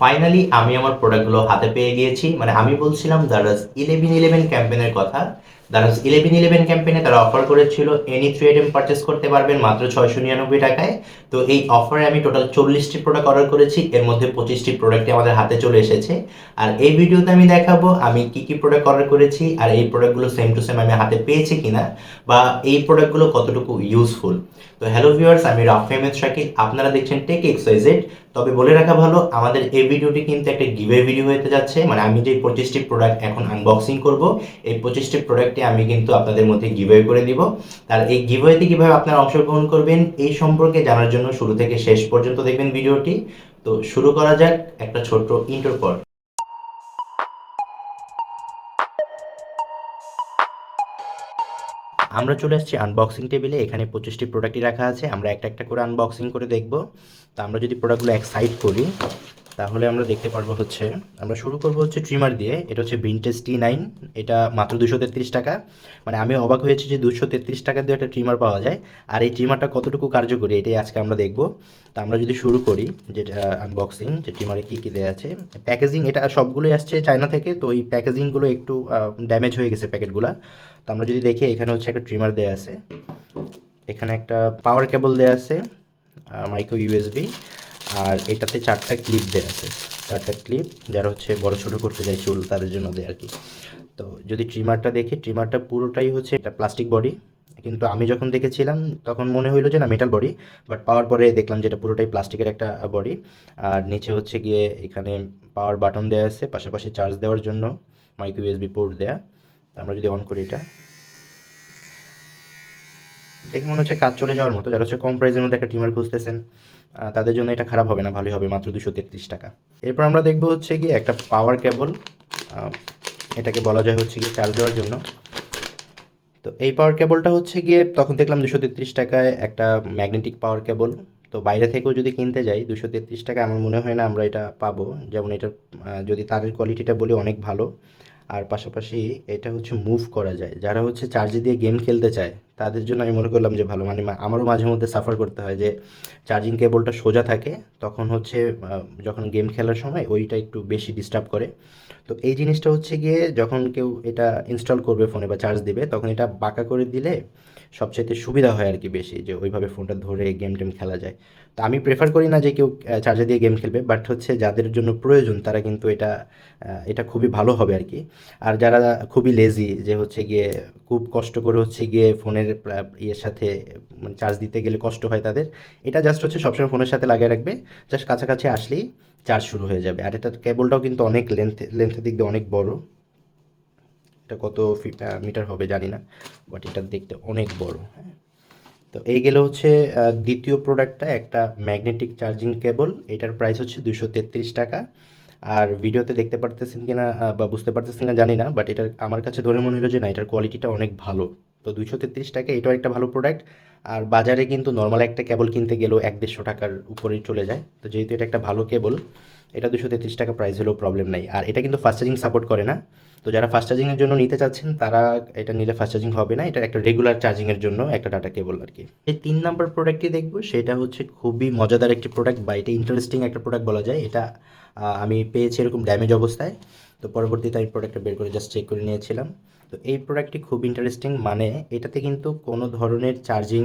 Finally আমি আমার প্রোডাক্টগুলো হাতে পেয়ে গিয়েছি। মানে আমি বলছিলাম দারাজ ইলেভেন ইলেভেন ক্যাম্পেনের কথা। দারাজ ইলেভেন ইলেভেন ক্যাম্পেনে তারা অফার করেছিল এনি থ্রি আইটেম পারচেস করতে পারবেন মাত্র ছয়শো নিরানব্বই টাকায়। তো এই অফারে আমি টোটাল চল্লিশটি প্রোডাক্ট অর্ডার করেছি, এর মধ্যে পঁচিশটি প্রোডাক্টই আমাদের হাতে চলে এসেছে। আর এই ভিডিওতে আমি দেখাবো আমি কি কি প্রোডাক্ট অর্ডার করেছি, আর এই প্রোডাক্টগুলো সেম টু সেম আমি হাতে পেয়েছি কিনা, বা এই প্রোডাক্টগুলো কতটুকু ইউজফুল তো হ্যালো ভিউয়ার্স আমি রাফ আহমেদ শাকিল, আপনারা দেখছেন টেক এক্সাইজেড তবে বলে রাখা ভালো, আমাদের এই ভিডিওটি কিন্তু একটা গিভে ভিডিও হতে যাচ্ছে মানে আমি যে পঁচিশটি প্রোডাক্ট এখন আনবক্সিং করব, এই পঁচিশটি প্রোডাক্টে আমি কিন্তু আপনাদের মধ্যে গিভে করে দিব। তার এই গিভওয়েতে কীভাবে আপনারা অংশগ্রহণ করবেন, এই সম্পর্কে জানার জন্য শুরু থেকে শেষ পর্যন্ত দেখবেন ভিডিওটি। তো শুরু করা যাক একটা ছোট্ট ইন্টার পর আমরা চলে আসছি আনবক্সিং টেবিলে এখানে পঁচিশটি প্রোডাক্টই রাখা আছে। আমরা একটা একটা করে আনবক্সিং করে দেখব। তো আমরা যদি প্রোডাক্টগুলো এক সাইড করি তাহলে আমরা দেখতে পারব হচ্ছে, আমরা শুরু করব হচ্ছে ট্রিমার দিয়ে, এটা হচ্ছে ভিনটেজ টি নাইন এটা মাত্র দুশো তেত্রিশ টাকা। মানে আমি অবাক হয়েছি যে দুশো তেত্রিশ টাকা দিয়ে একটা ট্রিমার পাওয়া যায়, আর এই ট্রিমারটা কতটুকু কার্যকরী এটাই আজকে আমরা দেখব। তা আমরা যদি শুরু করি, যেটা আনবক্সিং যে ট্রিমারে কী কী দেওয়া আছে প্যাকেজিং এটা সবগুলোই আসছে চায়না থেকে, তো এই প্যাকেজিংগুলো একটু ড্যামেজ হয়ে গেছে প্যাকেটগুলো তো আমরা যদি দেখি, এখানে হচ্ছে একটা ট্রিমার দেওয়া আছে, এখানে একটা পাওয়ার কেবল দেওয়া আছে মাইক্রো ইউএসবি আর এটাতে চারটা ক্লিপ দেওয়া আছে। চারটা ক্লিপ যারা হচ্ছে বড় ছোটো করতে যায় চুল, তাদের জন্য দেয় আর কি। তো যদি ট্রিমারটা দেখি ট্রিমারটা পুরোটাই হচ্ছে একটা প্লাস্টিক বডি কিন্তু আমি যখন দেখেছিলাম, তখন মনে হইল যে না মেটাল বডি বাট পাওয়ার পরে দেখলাম যেটা পুরোটাই প্লাস্টিকের একটা বডি আর নিচে হচ্ছে গিয়ে এখানে পাওয়ার বাটন দেওয়া আছে, পাশাপাশি চার্জ দেওয়ার জন্য মাইক্রো ইউএসবি পোর্ট দেওয়া আমরা যদি অন করি এটা। দেখে মনে হচ্ছে কাজ চলে যাওয়ার মতো। যারা হচ্ছে কম প্রাইসের মধ্যে একটা টিমার খুঁজতেছেন তাদের জন্য এটা খারাপ হবে না, ভালোই হবে, মাত্র দুশো তেত্রিশ টাকা। এরপর আমরা দেখব হচ্ছে গিয়ে একটা পাওয়ার কেবল এটাকে বলা যায় হচ্ছে গিয়ে চার্জ দেওয়ার জন্য। তো এই পাওয়ার কেবলটা হচ্ছে গিয়ে তখন দেখলাম দুশো তেত্রিশ টাকায় একটা ম্যাগনেটিক পাওয়ার কেবল তো বাইরে থেকেও যদি কিনতে যাই, দুশো তেত্রিশ টাকা আমার মনে হয় না আমরা এটা পাবো। যেমন এটা যদি তারের কোয়ালিটিটা বলি অনেক ভালো। আর পাশাপাশি এটা হচ্ছে মুভ করা যায়। যারা হচ্ছে চার্জে দিয়ে গেম খেলতে চায় তাদের জন্য আমি মনে করলাম যে ভালো। মানে আমারও মাঝে মধ্যে সাফার করতে হয় যে চার্জিং কেবলটা সোজা থাকে, তখন হচ্ছে যখন গেম খেলার সময় ওইটা একটু বেশি ডিস্টার্ব করে। তো এই জিনিসটা হচ্ছে গিয়ে যখন কেউ এটা ইনস্টল করবে ফোনে বা চার্জ দিবে, তখন এটা বাঁকা করে দিলে সবচাইতে সুবিধা হয় আর কি বেশি, যে ওইভাবে ফোনটা ধরে গেম টেম খেলা যায়। তো আমি প্রেফার করি না যে কেউ চার্জার দিয়ে গেম খেলবে বাট হচ্ছে যাদের জন্য প্রয়োজন তারা কিন্তু এটা এটা খুবই ভালো হবে আর কি। আর যারা খুবই লেজি যে হচ্ছে গিয়ে খুব কষ্ট করে হচ্ছে গিয়ে ফোনের ইয়ের সাথে মানে চার্জ দিতে গেলে কষ্ট হয় তাদের। এটা জাস্ট হচ্ছে সবসময় ফোনের সাথে লাগিয়ে রাখবে। জাস্ট কাছাকাছি আসলেই চার্জ শুরু হয়ে যাবে। আর এটার কেবলটাও কিন্তু অনেক লেন্থ লেন্থের দিক দিয়ে অনেক বড়। এটা কত মিটার হবে জানি না বাট এটা দেখতে অনেক বড় হ্যাঁ। তো এই গেলে হচ্ছে দ্বিতীয় প্রোডাক্টটা একটা ম্যাগনেটিক চার্জিং কেবল এটার প্রাইস হচ্ছে দুশো তেত্রিশ টাকা। আর ভিডিওতে দেখতে পারতেছেন কিনা আহ, বা বুঝতে পারতেছেন না জানি না বাট এটার আমার কাছে ধরে মনে হলো যে না এটার কোয়ালিটিটা অনেক ভালো। তো দুশো তেত্রিশ টাকা এটাও একটা ভালো প্রোডাক্ট আর বাজারে কিন্তু নর্মাল একটা কেবল কিনতে গেলেও এক দেড়শো টাকার উপরেই চলে যায়। তো যেহেতু এটা একটা ভালো কেবল এটা দুশো তেত্রিশ টাকা প্রাইস হলেও প্রবলেম নাই। আর এটা কিন্তু ফাস্ট চার্জিং সাপোর্ট করে না। তো যারা ফাস্ট চার্জিংয়ের জন্য নিতে চাচ্ছেন তারা এটা নিলে ফাস্ট চার্জিং হবে না এটা একটা রেগুলার চার্জিংয়ের জন্য একটা ডাটা কেবল আর কি। এই তিন নাম্বার প্রোডাক্টটি দেখব সেটা হচ্ছে খুবই মজাদার একটি প্রোডাক্ট বা এটা ইন্টারেস্টিং একটা প্রোডাক্ট বলা যায়। এটা আমি পেয়েছি এরকম ড্যামেজ অবস্থায়। তো পরবর্তীতে আমি প্রোডাক্টটা বের করে জাস্ট চেক করে নিয়েছিলাম। তো এই প্রোডাক্টটি খুব ইন্টারেস্টিং মানে এটাতে কিন্তু কোনো ধরনের চার্জিং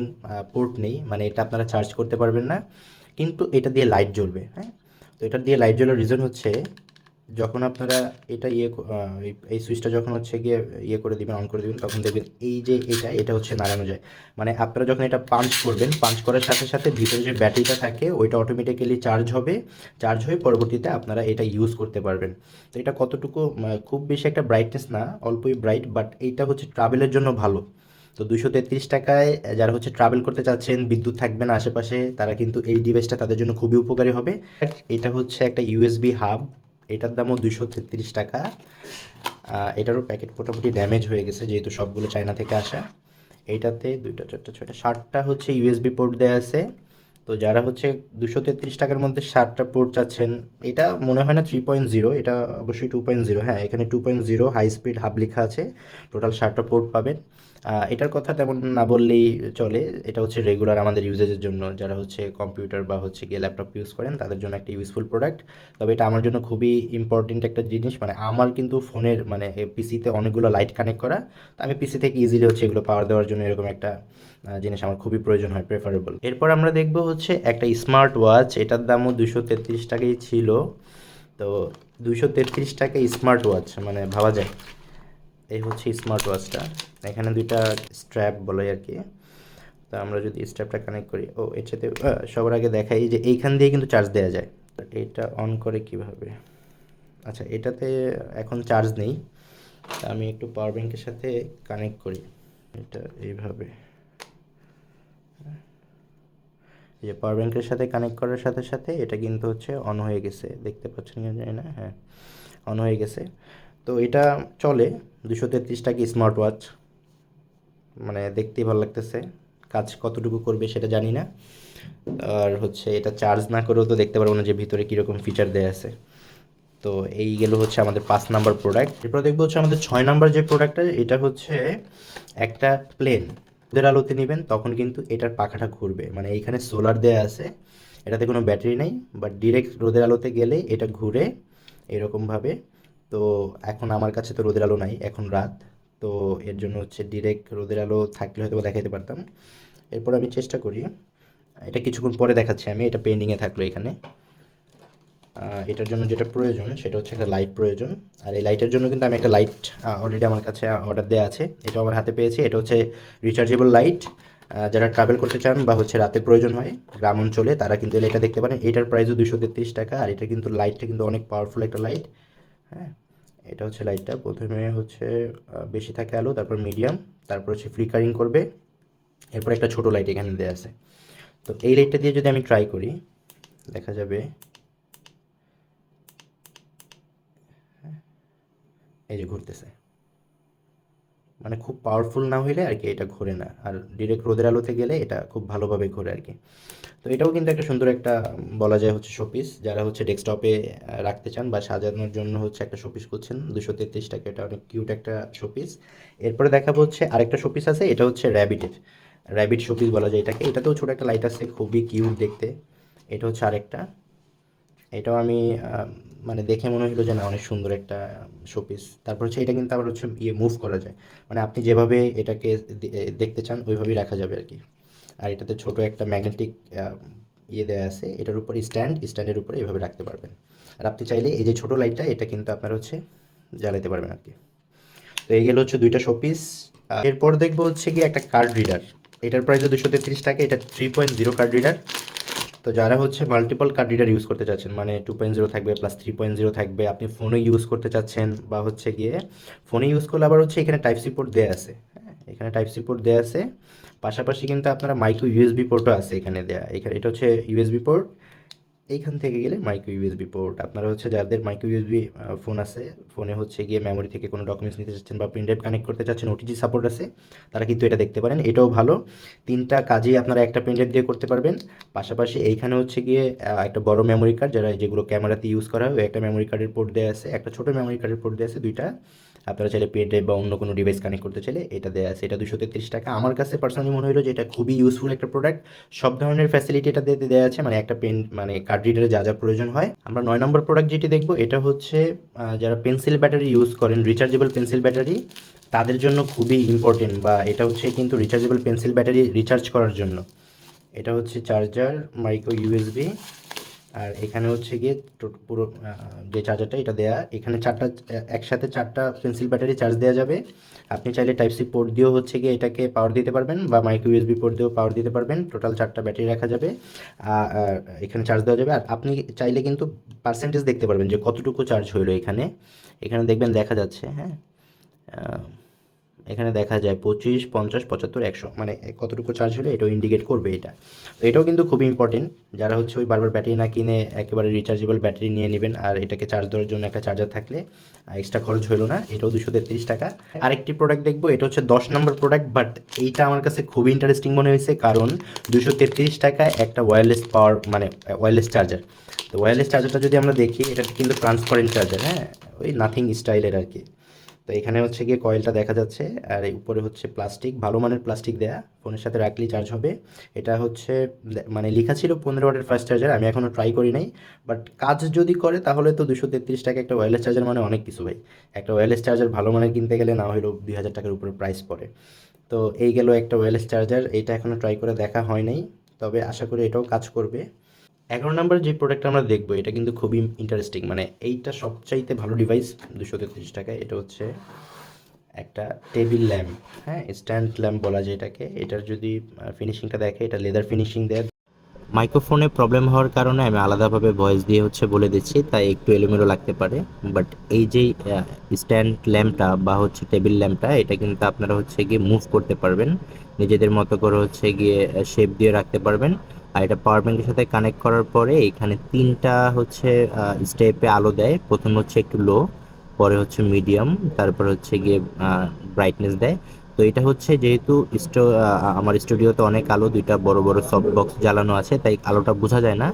পোর্ট নেই। মানে এটা আপনারা চার্জ করতে পারবেন না। কিন্তু এটা দিয়ে লাইট জ্বলবে হ্যাঁ? তো এটা দিয়ে লাইট জ্বলার রিজন হচ্ছে যখন আপনারা এটা ইয়ে এই- সুইচটা যখন হচ্ছে গিয়ে ইয়ে করে দিবেন অন করে দিবেন, তখন দেখবেন এই যে এটা এটা হচ্ছে নাড়ানো যায়। মানে আপনারা যখন এটা পাঞ্চ করবেন পাঞ্চ করার সাথে সাথে ভিতরে যে ব্যাটারিটা থাকে, ওইটা অটোমেটিক্যালি চার্জ হবে। চার্জ হয়ে পরবর্তীতে আপনারা এটা ইউজ করতে পারবেন। তো এটা কতটুকু খুব বেশি একটা ব্রাইটনেস না, অল্পই ব্রাইট বাট এইটা হচ্ছে ট্রাভেলের জন্য ভালো। তো দুশো তেত্রিশ টাকায় যারা হচ্ছে ট্রাভেল করতে চাচ্ছেন, বিদ্যুৎ থাকবে না আশেপাশে, তারা কিন্তু এই ডিভাইসটা তাদের জন্য খুবই উপকারী হবে। এটা হচ্ছে একটা ইউএসবি হাব এটার দামও দুইশো তেত্রিশ টাকা। এটারও প্যাকেট মোটামুটি ড্যামেজ হয়ে গেছে, যেহেতু সবগুলো চায়না থেকে আসা। এইটাতে দুইটা, চারটা, ছয়টা ষাটটা হচ্ছে ইউএসবি পোর্ট দেওয়া আছে। তো যারা হচ্ছে দুশো তেত্রিশ টাকার মধ্যে ষাটটা পোর্ট চাচ্ছেন, এটা মনে হয় না থ্রি পয়েন্ট জিরো এটা অবশ্যই টু পয়েন্ট জিরো হ্যাঁ এখানে two point zero high speed hub লেখা আছে টোটাল ষাটটা পোর্ট পাবেন। এটার কথা তেমন না বললেই চলে, এটা হচ্ছে রেগুলার আমাদের ইউজেজের জন্য, যারা হচ্ছে কম্পিউটার বা হচ্ছে গিয়ে ল্যাপটপ ইউজ করেন, তাদের জন্য একটা ইউজফুল প্রোডাক্ট তবে এটা আমার জন্য খুবই ইম্পর্টেন্ট একটা জিনিস মানে আমার কিন্তু ফোনের মানে পিসিতে অনেকগুলো লাইট কানেক্ট করা, তো আমি পিসি থেকে ইজিলি হচ্ছে এগুলো পাওয়ার দেওয়ার জন্য এরকম একটা জিনিস আমার খুবই প্রয়োজন হয় প্রেফারেবল এরপর আমরা দেখব হচ্ছে একটা স্মার্ট ওয়াচ এটার দামও দুশো তেত্রিশ টাকাই ছিল। তো দুশো তেত্রিশ টাকা স্মার্ট ওয়াচ মানে ভাবা যায়। এই হচ্ছে স্মার্ট ওয়াচটা এখানে দুইটা স্ট্র্যাপ বলে আর কি। তো আমরা যদি স্ট্র্যাপটা কানেক্ট করি, ও, এর সাথে সবার আগে দেখাই যে এইখান দিয়ে কিন্তু চার্জ দেওয়া যায়। তো এটা অন করে কীভাবে? আচ্ছা এটাতে এখন চার্জ নেই। আমি একটু পাওয়ার ব্যাংকের সাথে কানেক্ট করি। এটা এইভাবে। যে পাওয়ার ব্যাংকের সাথে কানেক্ট করার সাথে সাথে এটা কিন্তু হচ্ছে অন হয়ে গেছে। দেখতে পাচ্ছেন কি জানি না হ্যাঁ অন হয়ে গেছে। তো এটা চলে দুশো তেত্রিশ টাকা স্মার্ট ওয়াচ মানে দেখতেই ভালো লাগতেছে, কাজ কতটুকু করবে সেটা জানি না। আর হচ্ছে এটা চার্জ না করেও তো দেখতে পারব না যে ভিতরে কীরকম ফিচার দেওয়া আছে। তো এই গেলো হচ্ছে আমাদের পাঁচ নাম্বার প্রোডাক্ট এরপর দেখব হচ্ছে আমাদের ছয় নাম্বার যে প্রোডাক্টটা এটা হচ্ছে একটা প্লেন রোদের আলোতে নেবেন, তখন কিন্তু এটার পাখাটা ঘুরবে। মানে এইখানে সোলার দেয়া আছে, এটাতে কোনো ব্যাটারি নেই বাট ডিরেক্ট রোদের আলোতে গেলে এটা ঘুরে এরকমভাবে। তো এখন আমার কাছে তো রোদের আলো নাই, এখন রাত। তো এর জন্য হচ্ছে ডিরেক্ট রোদের আলো থাকলে হয়তো দেখাতে পারতাম। এরপর আমি চেষ্টা করি, এটা কিছুক্ষণ পরে দেখাচ্ছি আমি, এটা পেন্ডিংয়ে থাকল এখানে। এটার জন্য যেটা প্রয়োজন, সেটা হচ্ছে একটা লাইট প্রয়োজন। আর এই লাইটের জন্য কিন্তু আমি একটা লাইট অলরেডি আমার কাছে অর্ডার দেওয়া আছে। এটা আমার হাতে পেয়েছি। এটা হচ্ছে রিচার্জেবল লাইট যারা ট্রাভেল করতে চান বা হচ্ছে রাতে প্রয়োজন হয় গ্রাম অঞ্চলে তারা কিন্তু এটা দেখতে পারেন। এটার প্রাইসও দুশো তেত্রিশ টাকা। আর এটা কিন্তু লাইটটা কিন্তু অনেক পাওয়ারফুল একটা লাইট হ্যাঁ এটা হচ্ছে লাইটটা প্রথমে হচ্ছে বেশি থাকে আলো, তারপর মিডিয়াম তারপর হচ্ছে ফ্লিকারিং করবে। এরপর একটা ছোট লাইট এখানে দেওয়া আছে। তো এই লাইটটা দিয়ে যদি আমি ট্রাই করি, দেখা যাবে এই যে ঘুরতেছে। মানে খুব পাওয়ারফুল না হইলে আর কি এটা ঘোরে না। আর ডিরেক্ট রোদের আলোতে গেলে এটা খুব ভালোভাবে ঘোরে আর কি। তো এটাও কিন্তু একটা সুন্দর একটা, বলা যায় হচ্ছে শোপিস যারা হচ্ছে ডেস্কটপে রাখতে চান বা সাজানোর জন্য হচ্ছে একটা শোপিস করছেন দুশো তেত্রিশ টাকা এটা অনেক কিউট একটা শোপিস এরপরে দেখাবো হচ্ছে আরেকটা শোপিস আছে, এটা হচ্ছে র্যাবিটের র্যাবিট শোপিস বলা যায় এটাকে। এটাতেও ছোটো একটা লাইট আছে, খুবই কিউট দেখতে। এটা হচ্ছে আরেকটা। এটাও আমি মানে দেখে মনে হলো যে না, অনেক সুন্দর একটা শোপিস তারপর হচ্ছে এটা কিন্তু আবার হচ্ছে ইয়ে মুভ করা যায়। মানে আপনি যেভাবে এটাকে দেখতে চান, ওইভাবেই রাখা যাবে আর কি। আর এটাতে ছোট একটা ম্যাগনেটিক ইয়ে দেওয়া আছে, এটার উপর স্ট্যান্ড স্ট্যান্ডের উপরে এভাবে রাখতে পারবেন। আর আপনি চাইলে এই যে ছোট লাইটটা এটা কিন্তু আপনার হচ্ছে জ্বালাতে পারবেন আর কি। তো এই গেল হচ্ছে দুইটা শোপিস এরপর দেখব হচ্ছে কি একটা কার্ড রিডার এটার প্রাইস দুশো তেত্রিশ টাকা, এটা three point zero card reader তো যারা হচ্ছে মাল্টিপল কার্ড রিডার ইউজ করতে চাচ্ছেন মানে টু পয়েন্ট জিরো থাকবে প্লাস থ্রি পয়েন্ট জিরো থাকবে, আপনি ফোনে ইউজ করতে চাচ্ছেন বা হচ্ছে গিয়ে ফোনে ইউজ করলে আবার হচ্ছে এখানে টাইপ সি পোর্ট দেওয়া আছে। হ্যাঁ এখানে টাইপ সি পোর্ট দেওয়া আছে। পাশাপাশি কিন্তু আপনারা মাইক্রো ইউএসবি পোর্টও আছে এখানে দেওয়া এখানে এটা হচ্ছে ইউএসবি পোর্ট এইখান থেকে গেলে মাইক্রো ইউএসবি পোর্ট আপনারা হচ্ছে যাদের মাইক্রো ইউএসবি ফোন আছে ফোনে হচ্ছে গিয়ে মেমোরি থেকে কোনো ডকুমেন্টস নিতে চাচ্ছেন বা প্রিন্টেড কানেক্ট করতে চাচ্ছেন ওটিজি সাপোর্ট আছে, তারা কিন্তু এটা দেখতে পারেন। এটাও ভালো। তিনটা কাজেই আপনারা একটা প্রিন্টেড দিয়ে করতে পারবেন। পাশাপাশি এইখানে হচ্ছে গিয়ে একটা বড় মেমোরি কার্ড যারা যেগুলো ক্যামেরাতে ইউজ করা হয় একটা মেমোরি কার্ডের পোর্ট দেওয়া আছে, একটা ছোটো মেমোরি কার্ডের পোর্ট দেওয়া আছে, দুইটা। আপনারা চাইলে পেন্টে বা অন্য কোনো ডিভাইস কানেক্ট করতে চাইলে এটা দেওয়া আছে। এটা দুশো তেত্রিশ টাকা। আমার কাছে পার্সোনালি মনে হলো যে এটা খুবই ইউজফুল একটা প্রোডাক্ট সব ধরনের ফ্যাসিলিটি এটা দিয়ে দেওয়া আছে মানে একটা পেন মানে কার্ড রিডারে যা যা প্রয়োজন হয়। আমরা নয় নম্বর প্রোডাক্ট যেটি দেখব, এটা হচ্ছে যারা পেন্সিল ব্যাটারি ইউজ করেন রিচার্জেবল পেন্সিল ব্যাটারি তাদের জন্য খুবই ইম্পর্টেন্ট বা এটা হচ্ছে কিন্তু রিচার্জেবল পেন্সিল ব্যাটারি রিচার্জ করার জন্য। এটা হচ্ছে চার্জার মাইক্রো ইউএসবি আর এখানে হচ্ছে গিয়ে পুরো যে চার্জারটা এটা দেয়া। এখানে চারটা, একসাথে চারটা পেন্সিল ব্যাটারি চার্জ দেওয়া যাবে। আপনি চাইলে টাইপ সি পোর্ট দিয়েও হচ্ছে গিয়ে এটাকে পাওয়ার দিতে পারবেন বা মাইক্রো ইউএসবি পোর্ট দিয়েও পাওয়ার দিতে পারবেন। টোটাল চারটা ব্যাটারি রাখা যাবে। এখানে চার্জ দেওয়া যাবে। আর আপনি চাইলে কিন্তু পার্সেন্টেজ দেখতে পারবেন যে কতটুকু চার্জ হইল এখানে। এখানে দেখবেন দেখা যাচ্ছে হ্যাঁ। এখানে দেখা যায় পঁচিশ পঞ্চাশ পঁচাত্তর একশো। মানে কতটুকু চার্জ হলে এটাও ইন্ডিকেট করবে এটা। তো এটাও কিন্তু খুবই ইম্পর্টেন্ট যারা হচ্ছে ওই বারবার ব্যাটারি না কিনে একেবারে রিচার্জেবল ব্যাটারি নিয়ে নেবেন আর এটাকে চার্জ দেওয়ার জন্য একটা চার্জার থাকলে এক্সট্রা খরচ হলো না এটাও দুশো তেত্রিশ টাকা। আরেকটি প্রোডাক্ট দেখব এটা হচ্ছে দশ নম্বর প্রোডাক্ট বাট এইটা আমার কাছে খুবই ইন্টারেস্টিং মনে হয়েছে কারণ দুশো তেত্রিশ টাকায় একটা ওয়্যারলেস পাওয়ার মানে ওয়্যারলেস চার্জার তো ওয়্যারলেস চার্জারটা যদি আমরা দেখি এটা কিন্তু ট্রান্সপারেন্ট চার্জার হ্যাঁ? ওই নাথিং স্টাইলের আর কি। তো এখানে হচ্ছে গিয়ে কয়েলটা দেখা যাচ্ছে, আর এই উপরে হচ্ছে প্লাস্টিক ভালো মানের প্লাস্টিক দেয়া, ফোনের সাথে রাখলেই চার্জ হবে। এটা হচ্ছে মানে লেখা ছিল পনেরো ওয়াটের ফাস্ট চার্জার আমি এখনও ট্রাই করি নাই। বাট কাজ যদি করে, তাহলে তো দুশো তেত্রিশ টাকা একটা ওয়্যারলেস চার্জার মানে অনেক কিছু ভাই। একটা ওয়্যারলেস চার্জার ভালো মানের কিনতে গেলে না হলেও দুই হাজার টাকার উপরে প্রাইস পড়ে। তো এই গেল একটা ওয়্যারলেস চার্জার এটা এখনও ট্রাই করে দেখা হয় নাই। তবে আশা করি এটাও কাজ করবে। এগারো নম্বর যে প্রোডাক্টটা আমরা দেখব, এটা কিন্তু খুবই ইন্টারেস্টিং মানে এইটা সবচাইতে ভালো ডিভাইস দুশো তেত্রিশ টাকায়, এটা হচ্ছে একটা টেবিল ল্যাম্প হ্যাঁ স্ট্যান্ড ল্যাম্প বলা যায় এটাকে, এটার যদি ফিনিশিংটা দেখে, এটা লেদার ফিনিশিং দেয়। মাইক্রোফোনে প্রবলেম হওয়ার কারণে আমি আলাদাভাবে ভয়েস দিয়ে হচ্ছে বলে দিচ্ছি, তাই একটু এলোমেলো লাগতে পারে বাট এই যে স্ট্যান্ড ল্যাম্পটা বা হচ্ছে টেবিল ল্যাম্পটা এটা কিন্তু আপনারা হচ্ছে গিয়ে মুভ করতে পারবেন, নিজেদের মতো করে হচ্ছে গিয়ে শেপ দিয়ে রাখতে পারবেন। আর এটা পাওয়ার ব্যাঙ্কের সাথে কানেক্ট করার পরে এখানে তিনটা হচ্ছে স্টেপে আলো দেয়। প্রথম হচ্ছে একটু লো পরে হচ্ছে মিডিয়াম তারপর হচ্ছে গিয়ে ব্রাইটনেস দেয়। তো এটা হচ্ছে যেহেতু স্টো আমার স্টুডিওতে অনেক আলো, দুইটা বড় বড় সফট বক্স জ্বালানো আছে, তাই আলোটা বোঝা যায় না।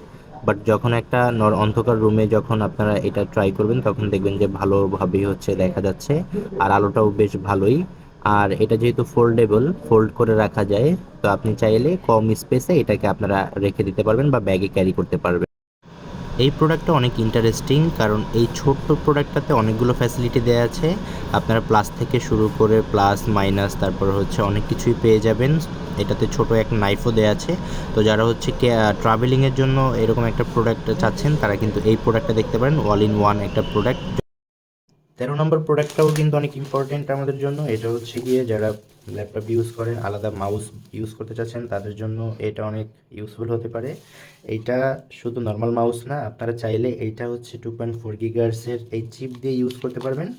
বাট যখন একটা নর, অন্ধকার রুমে যখন আপনারা এটা ট্রাই করবেন, তখন দেখবেন যে ভালোভাবেই হচ্ছে দেখা যাচ্ছে। আর আলোটাও বেশ ভালোই। আর এটা যেহেতু ফোল্ডেবল ফোল্ড করে রাখা যায়, তো আপনি চাইলে কম স্পেসে এটাকে আপনারা রেখে দিতে পারবেন বা ব্যাগে ক্যারি করতে পারবেন। এই প্রোডাক্টটা অনেক ইন্টারেস্টিং কারণ এই ছোট্ট প্রোডাক্টটাতে অনেকগুলো ফ্যাসিলিটি দেওয়া আছে। আপনারা প্লাস থেকে শুরু করে প্লাস মাইনাস তারপর হচ্ছে অনেক কিছুই পেয়ে যাবেন। এটাতে ছোট এক নাইফও দেওয়া আছে। তো যারা হচ্ছে ট্রাভেলিংয়ের জন্য এরকম একটা প্রোডাক্ট চাচ্ছেন, তারা কিন্তু এই প্রোডাক্টটা দেখতে পারেন। অল ইন ওয়ান একটা প্রোডাক্ট তেরো নম্বর প্রোডাক্টটাও কিন্তু অনেক ইম্পর্টেন্ট আমাদের জন্য। এটা হচ্ছে গিয়ে যারা ল্যাপটপ ইউজ করেন, আলাদা মাউস ইউজ করতে চাচ্ছেন, তাদের জন্য এটা অনেক ইউজফুল হতে পারে। এইটা শুধু নর্মাল মাউস না, আপনারা চাইলে এইটা হচ্ছে টু পয়েন্ট ফোর গিগার্সের এই চিপ দিয়ে ইউজ করতে পারবেন।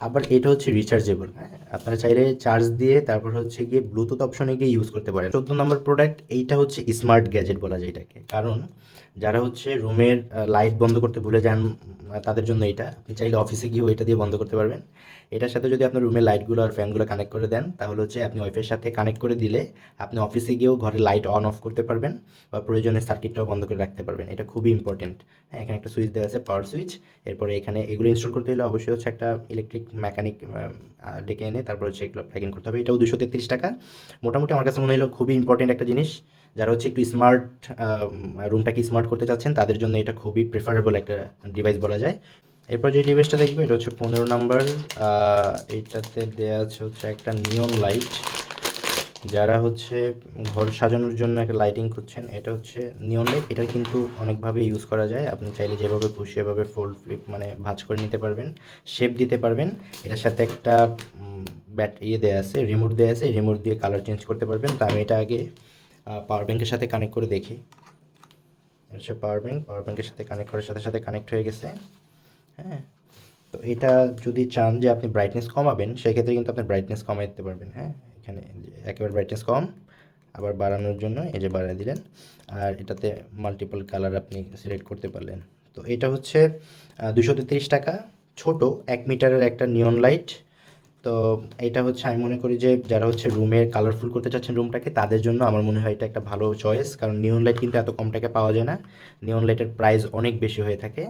আবার এটা হচ্ছে রিচার্জেবল হ্যাঁ? আপনারা চাইলে চার্জ দিয়ে তারপর হচ্ছে গিয়ে ব্লুটুথ অপশনে গিয়ে ইউজ করতে পারেন। চোদ্দ নম্বর প্রোডাক্ট এইটা হচ্ছে স্মার্ট গ্যাজেট বলা যায় এটাকে। কারণ যারা হচ্ছে রুমের লাইট বন্ধ করতে ভুলে যান তাদের জন্য এটা। আপনি চাইলে অফিসে গিয়েও এটা দিয়ে বন্ধ করতে পারবেন। এটার সাথে যদি আপনার রুমের লাইটগুলো আর ফ্যানগুলো কানেক্ট করে দেন, তাহলে হচ্ছে আপনি ওয়াইফের সাথে কানেক্ট করে দিলে আপনি অফিসে গিয়েও ঘরে লাইট অন অফ করতে পারবেন বা প্রয়োজনে সার্কিটটাও বন্ধ করে রাখতে পারবেন। এটা খুবই ইম্পর্টেন্ট হ্যাঁ এখানে একটা সুইচ দেওয়া আছে পাওয়ার সুইচ এরপরে এখানে এগুলো ইনস্টল করতে হলে অবশ্যই হচ্ছে একটা ইলেকট্রিক মেকানিক ডেকে এনে তারপর হচ্ছে এগুলো প্যাকিং করতে হবে। এটাও দুশো তেত্রিশ টাকা। মোটামুটি আমার কাছে মনে হলো খুবই ইম্পর্টেন্ট একটা জিনিস। যারা হচ্ছে একটু স্মার্ট রুমটাকে স্মার্ট করতে চাচ্ছেন, তাদের জন্য এটা খুবই প্রেফারেবল একটা ডিভাইস বলা যায়। এরপর যে ডিভাইসটা দেখব এটা হচ্ছে পনেরো নাম্বার এইটাতে দেওয়া আছে হচ্ছে একটা নিয়ন লাইট যারা হচ্ছে ঘর সাজানোর জন্য একটা লাইটিং করছেন এটা হচ্ছে নিয়ন লাইট এটা কিন্তু অনেকভাবে ইউজ করা যায়। আপনি চাইলে যেভাবে খুশি এভাবে ফোল্ড ফ্লিপ মানে ভাঁজ করে নিতে পারবেন শেপ দিতে পারবেন। এটার সাথে একটা ব্যাট ইয়ে দেওয়া আছে রিমোট দেওয়া আছে রিমোট দিয়ে কালার চেঞ্জ করতে পারবেন। তো আমি এটা আগে পাওয়ার ব্যাংকের সাথে কানেক্ট করে দেখি। হচ্ছে পাওয়ার ব্যাংক পাওয়ার ব্যাংকের সাথে কানেক্ট করার সাথে সাথে কানেক্ট হয়ে গেছে। হ্যাঁ তো এটা যদি চান যে আপনি ব্রাইটনেস কমাবেন, সেক্ষেত্রে কিন্তু আপনি ব্রাইটনেস কমাই দিতে পারবেন। হ্যাঁ এখানে একেবারে ব্রাইটনেস কম, আবার বাড়ানোর জন্য এই যে বাড়িয়ে দিলেন, আর এটাতে মাল্টিপল কালার আপনি সিলেক্ট করতে পারলেন। তো এটা হচ্ছে দুশো টাকা, ছোট, এক মিটারের একটা নিয়ন লাইট তো এটা হচ্ছে আমি মনে করি যে যারা হচ্ছে রুমের কালারফুল করতে চাচ্ছেন রুমটাকে তাদের জন্য আমার মনে হয় এটা একটা ভালো চয়েস কারণ নিয়ন লাইট কিন্তু এত কম টাকা পাওয়া যায় না। নিয়ন লাইটের প্রাইস অনেক বেশি হয়ে থাকে।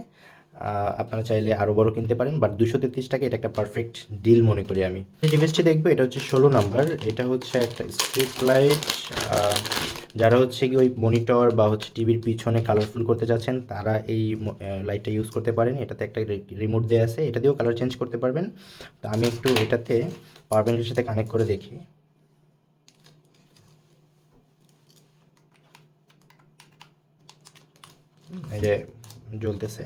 আপনারা চাইলে আরও বড় কিনতে পারেন বাট দুশো তেত্রিশ টাকা এটা একটা পারফেক্ট ডিল মনে করি আমি। যে ডিভাইসটি দেখব, এটা হচ্ছে ষোলো নাম্বার এটা হচ্ছে একটা স্ট্রিট লাইট যারা হচ্ছে কি ওই মনিটর বা হচ্ছে টিভির পিছনে কালারফুল করতে চাচ্ছেন, তারা এই লাইটটা ইউজ করতে পারেন। এটাতে একটা রিমোট দেওয়া আছে। এটা দিয়েও কালার চেঞ্জ করতে পারবেন। তো আমি একটু এটাতে পাওয়ার ব্যাংকের সাথে কানেক্ট করে দেখি। এই যে জ্বলতেছে।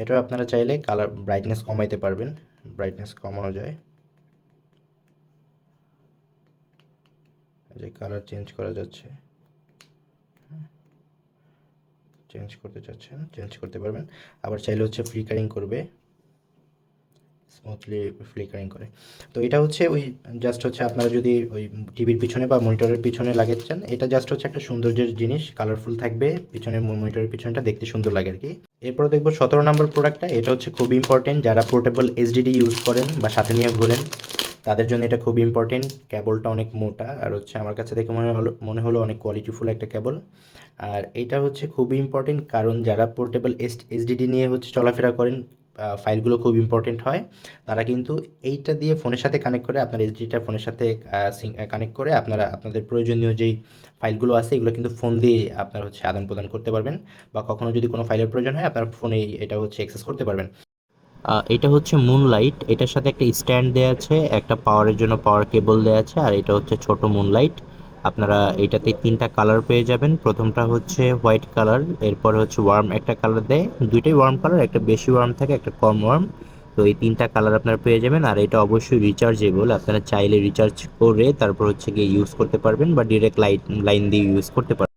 এটাও আপনারা চাইলে কালার ব্রাইটনেস কমাইতে পারবেন। ব্রাইটনেস কমানো যায়। যে কালার চেঞ্জ করা যাচ্ছে। চেঞ্জ করতে চাচ্ছেন চেঞ্জ করতে পারবেন। আবার চাইলে হচ্ছে ফ্লিকারিং করবে। স্মুথলি ফ্লিকারিং করে। তো এটা হচ্ছে ওই জাস্ট হচ্ছে আপনারা যদি ওই টিভির পিছনে বা মনিটরের পিছনে লাগাচ্ছেন এটা জাস্ট হচ্ছে একটা সৌন্দর্যের জিনিস কালারফুল থাকবে পিছনে মনিটরের পিছনটা দেখতে সুন্দর লাগে আর কি। এরপরে দেখব সতেরো নম্বর প্রোডাক্টটা এটা হচ্ছে খুব ইম্পর্টেন্ট যারা পোর্টেবল এইচডিডি ইউজ করেন বা সাথে নিয়ে ঘোরেন। তাদের জন্য এটা খুব ইম্পর্টেন্ট কেবলটা অনেক মোটা, আর হচ্ছে আমার কাছে দেখে মনে হলো মনে হলো অনেক কোয়ালিটিফুল একটা কেবল। আর এটা হচ্ছে খুবই ইম্পর্টেন্ট কারণ যারা পোর্টেবল এইচডিডি নিয়ে হচ্ছে চলাফেরা করেন ফাইলগুলো খুব ইম্পর্টেন্ট হয়। তারা কিন্তু এইটা দিয়ে ফোনের সাথে কানেক্ট করে আপনার এসডিটা ফোনের সাথে কানেক্ট করে আপনারা, আপনাদের প্রয়োজনীয় যেই ফাইলগুলো আছে, এগুলো কিন্তু ফোন দিয়ে আপনার হচ্ছে আদান প্রদান করতে পারবেন। বা কখনো যদি কোনো ফাইলের প্রয়োজন হয়, আপনার ফোনে এটা হচ্ছে অ্যাক্সেস করতে পারবেন। এটা হচ্ছে মুনলাইট এটার সাথে একটা স্ট্যান্ড দেওয়া আছে, একটা পাওয়ারের জন্য পাওয়ার কেবল দেওয়া আছে, আর এটা হচ্ছে ছোট মুনলাইট আপনারা এটাতে তিনটা কালার পেয়ে যাবেন। প্রথমটা হচ্ছে হোয়াইট কালার এরপর হচ্ছে ওয়ার্ম একটা কালার দেয়। দুইটাই ওয়ার্ম কালার একটা বেশি ওয়ার্ম থাকে, একটা কম ওয়ার্ম তো এই তিনটা কালার আপনারা পেয়ে যাবেন, আর এটা অবশ্যই রিচার্জেবল আপনারা চাইলে রিচার্জ করে তারপর হচ্ছে গিয়ে ইউজ করতে পারবেন, বা ডিরেক্ট লাইট লাইন দিয়ে ইউজ করতে পারবেন।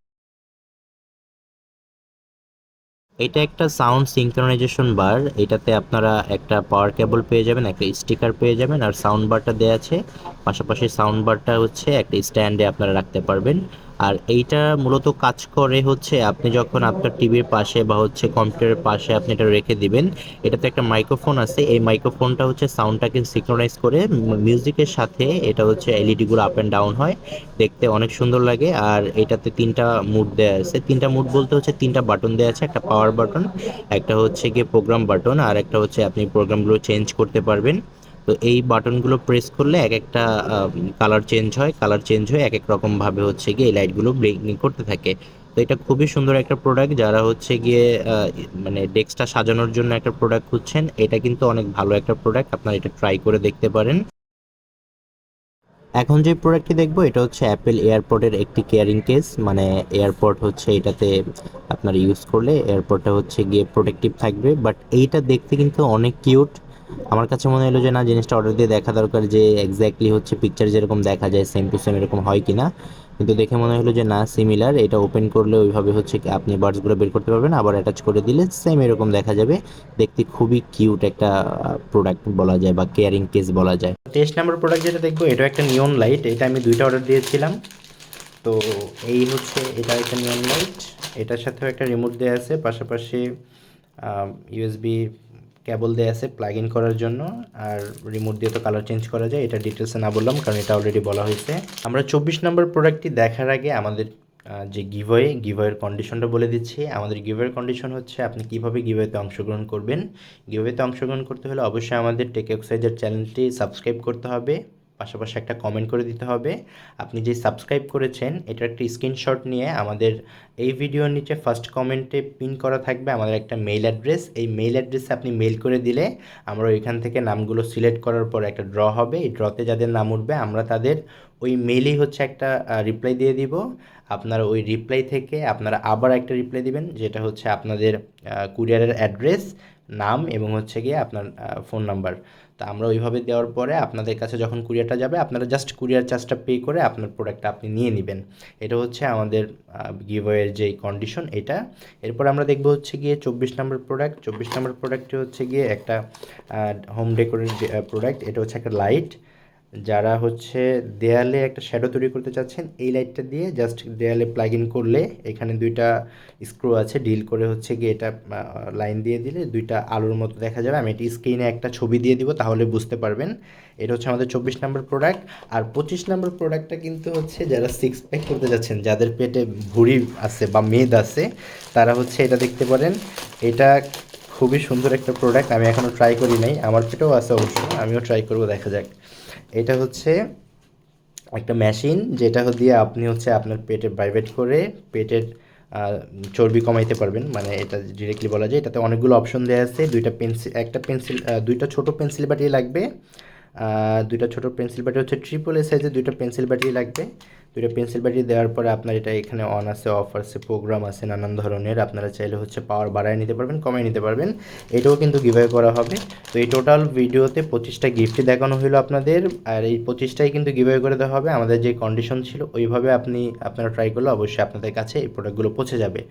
এটা একটা সাউন্ড সিঙ্ক্রোনাইজেশন বার এটাতে আপনারা একটা পাওয়ার কেবল পেয়ে যাবেন, একটা স্টিকার পেয়ে যাবেন আর সাউন্ড বারটা দেওয়া আছে। পাশাপাশি সাউন্ড বারটা হচ্ছে একটা স্ট্যান্ডে আপনারা রাখতে পারবেন। আর এইটা মূলত কাজ করে হচ্ছে আপনি যখন আপনার টিভির পাশে বা হচ্ছে কম্পিউটারের পাশে আপনি এটা রেখে দিবেন, এটাতে একটা মাইক্রোফোন আছে, এই মাইক্রোফোনটা হচ্ছে সাউন্ডটাকে সিঙ্ক্রোনাইজ করে মিউজিকের সাথে এটা হচ্ছে এলইডিগুলো আপ অ্যান্ড ডাউন হয়, দেখতে অনেক সুন্দর লাগে। আর এটাতে তিনটা মুড দেওয়া আছে, তিনটা মুড বলতে হচ্ছে তিনটা বাটন দেওয়া আছে, একটা পাওয়ার বাটন একটা হচ্ছে গিয়ে প্রোগ্রাম বাটন আর একটা হচ্ছে আপনি প্রোগ্রামগুলো চেঞ্জ করতে পারবেন। তো এই বাটনগুলো প্রেস করলে এক একটা কালার চেঞ্জ হয় কালার চেঞ্জ হয়ে এক এক রকমভাবে হচ্ছে গিয়ে এই লাইটগুলো ব্লিঙ্কিং করতে থাকে। তো এটা খুবই সুন্দর একটা প্রোডাক্ট যারা হচ্ছে গিয়ে মানে ডেস্কটা সাজানোর জন্য একটা প্রোডাক্ট খুঁজছেন, এটা কিন্তু অনেক ভালো একটা প্রোডাক্ট আপনারা এটা ট্রাই করে দেখতে পারেন। এখন যে প্রোডাক্টটি দেখব, এটা হচ্ছে অ্যাপেল এয়ারপোর্টের একটি কেয়ারিং কেস মানে এয়ারপোর্ট হচ্ছে এটাতে আপনার ইউজ করলে এয়ারপোর্টটা হচ্ছে গিয়ে প্রোটেক্টিভ থাকবে বাট এইটা দেখতে কিন্তু অনেক কিউট আমার কাছে মনে হলো যে, না, জিনিসটা অর্ডার দিয়ে দেখা দরকার যে এক্স্যাক্টলি হচ্ছে পিকচার যেরকম দেখা যায় সেম টু সেম এরকম হয় কিনা। কিন্তু দেখে মনে হলো যে, না সিমিলার এটা ওপেন করলে ওইভাবে হচ্ছে কি আপনি বার্ডসগুলো বের করতে পারবেন, আবার অ্যাটাচ করে দিলে সেম এরকম দেখা যাবে। দেখতে খুবই কিউট একটা প্রোডাক্ট বলা যায় বা কেয়ারিং কেস বলা যায়। টেস্ট নাম্বার প্রোডাক্ট যেটা দেখব এটা একটা নিয়ন লাইট এটা আমি দুইটা অর্ডার দিয়েছিলাম। তো এই হচ্ছে, এটা একটা নিয়ন লাইট এটার সাথেও একটা রিমোট দেওয়া আছে, পাশাপাশি ইউএসবি কেবল দেওয়া আছে প্লাগ ইন করার জন্য আর রিমোট দিয়ে তো কালার চেঞ্জ করা যায়, এটা ডিটেলসে না বললাম কারণ এটা অলরেডি বলা হয়েছে। আমরা চব্বিশ নম্বর প্রোডাক্টটি দেখার আগে আমাদের যে গিভওয়ে গিভওয়ের কন্ডিশনটা বলে দিচ্ছি। আমাদের গিভওয়ের কন্ডিশন হচ্ছে আপনি কীভাবে গিভওয়েতে অংশগ্রহণ করবেন। গিভওয়েতে অংশগ্রহণ করতে হলে অবশ্যই আমাদের টেক এক্সাইজের চ্যানেলটি সাবস্ক্রাইব করতে হবে। পাশাপাশি একটা কমেন্ট করে দিতে হবে। আপনি যে সাবস্ক্রাইব করেছেন, এটার একটা স্ক্রিনশট নিয়ে আমাদের এই ভিডিওর নিচে ফার্স্ট কমেন্টে পিন করা থাকবে আমাদের একটা মেইল অ্যাড্রেস এই মেইল অ্যাড্রেসে আপনি মেইল করে দিলে আমরা ওইখান থেকে নামগুলো সিলেক্ট করার পর একটা ড্র হবে। এই ড্রতে যাদের নাম উঠবে, আমরা তাদের ওই মেইলেই হচ্ছে একটা রিপ্লাই দিয়ে দিব। আপনারা ওই রিপ্লাই থেকে আপনারা আবার একটা রিপ্লাই দিবেন, যেটা হচ্ছে আপনাদের কুরিয়ারের অ্যাড্রেস নাম এবং হচ্ছে গিয়ে আপনার ফোন নাম্বার তা আমরা ওইভাবে দেওয়ার পরে আপনাদের কাছে যখন কুরিয়ারটা যাবে, আপনারা জাস্ট কুরিয়ার চার্জটা পে করে আপনার প্রোডাক্টটা আপনি নিয়ে নেবেন। এটা হচ্ছে আমাদের গিভওয়ের যে কন্ডিশন এটা। এরপর আমরা দেখব হচ্ছে গিয়ে চব্বিশ নম্বর প্রোডাক্ট চব্বিশ নম্বর প্রোডাক্টটি হচ্ছে গিয়ে একটা হোম ডেকোরেট প্রোডাক্ট এটা হচ্ছে একটা লাইট যারা হচ্ছে দেয়ালে একটা শ্যাডো তৈরি করতে চাচ্ছেন, এই লাইটটা দিয়ে জাস্ট দেয়ালে প্লাগ ইন করলে এখানে দুইটা স্ক্রু আছে ডিল করে হচ্ছে গিয়ে এটা লাইন দিয়ে দিলে দুইটা আলোর মতো দেখা যাবে। আমি এটি স্ক্রিনে একটা ছবি দিয়ে দিব তাহলে বুঝতে পারবেন। এটা হচ্ছে আমাদের চব্বিশ নম্বর প্রোডাক্ট আর পঁচিশ নম্বর প্রোডাক্টটা কিন্তু হচ্ছে যারা সিক্স প্যাক করতে যাচ্ছেন, যাদের পেটে ভুঁড়ি আছে বা মেদ আছে, তারা হচ্ছে এটা দেখতে পারেন। এটা খুবই সুন্দর একটা প্রোডাক্ট আমি এখনও ট্রাই করি নাই। আমার পেটেও আছে অবশ্য, আমিও ট্রাই করব, দেখা যাক। এটা হচ্ছে একটা মেশিন যেটা দিয়ে আপনি হচ্ছে আপনার পেটে ভাইব্রেট করে পেটের চর্বি কমাইতে পারবেন। মানে এটা ডিরেক্টলি বলা যায়। এটাতে অনেকগুলো অপশন দেওয়া আছে। দুইটা পেন্সিল একটা পেন্সিল দুইটা ছোট পেন্সিল বাটি লাগবে। দুইটা ছোট পেন্সিল বাটি হচ্ছে ট্রিপল এ সাইজের দুইটা পেন্সিল বাটি লাগবে। দুইটা পেন্সিল বাটি দেওয়ার পরে আপনার এটা এখানে অন আছে অফ আছে প্রোগ্রাম আছে, নানান ধরনের। আপনারা চাইলে হচ্ছে পাওয়ার বাড়ায় নিতে পারবেন, কমিয়ে নিতে পারবেন। এটাও কিন্তু গিভে করা হবে। তো এই টোটাল ভিডিওতে পঁচিশটা গিফটই দেখানো হলো আপনাদের। আর এই পঁচিশটাই কিন্তু গিভে করে দেওয়া হবে। আমাদের যে কন্ডিশন ছিল, ওইভাবে আপনি আপনারা ট্রাই করলে অবশ্যই আপনাদের কাছে এই প্রোডাক্টগুলো পৌঁছে যাবে।